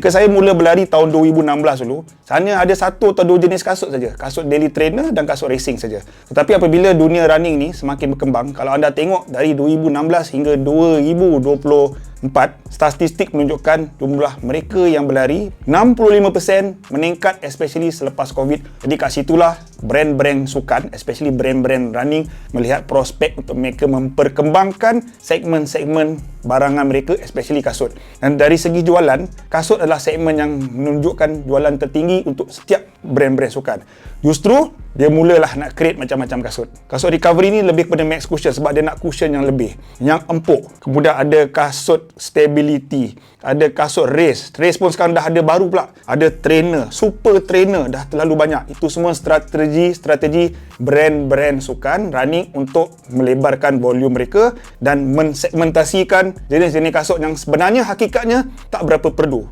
Ketika saya mula berlari tahun 2016 dulu, sana ada satu atau dua jenis kasut saja. Kasut daily trainer dan kasut racing saja. Tetapi apabila dunia running ni semakin berkembang, kalau anda tengok dari 2016 hingga 2020 Empat, statistik menunjukkan jumlah mereka yang berlari 65% meningkat especially selepas COVID. Jadi kat situlah brand-brand sukan, especially brand-brand running melihat prospek untuk mereka memperkembangkan segmen-segmen barangan mereka, especially kasut. Dan dari segi jualan, kasut adalah segmen yang menunjukkan jualan tertinggi untuk setiap brand-brand sukan. Justru dia mulalah nak create macam-macam kasut. Kasut recovery ni lebih kepada max cushion sebab dia nak cushion yang lebih, yang empuk. Kemudian ada kasut stability, ada kasut race. Race pun sekarang dah ada baru pula. Ada trainer, super trainer dah terlalu banyak. Itu semua strategi strategi brand-brand sukan running untuk melebarkan volume mereka dan mensegmentasikan jenis-jenis kasut yang sebenarnya hakikatnya tak berapa perlu.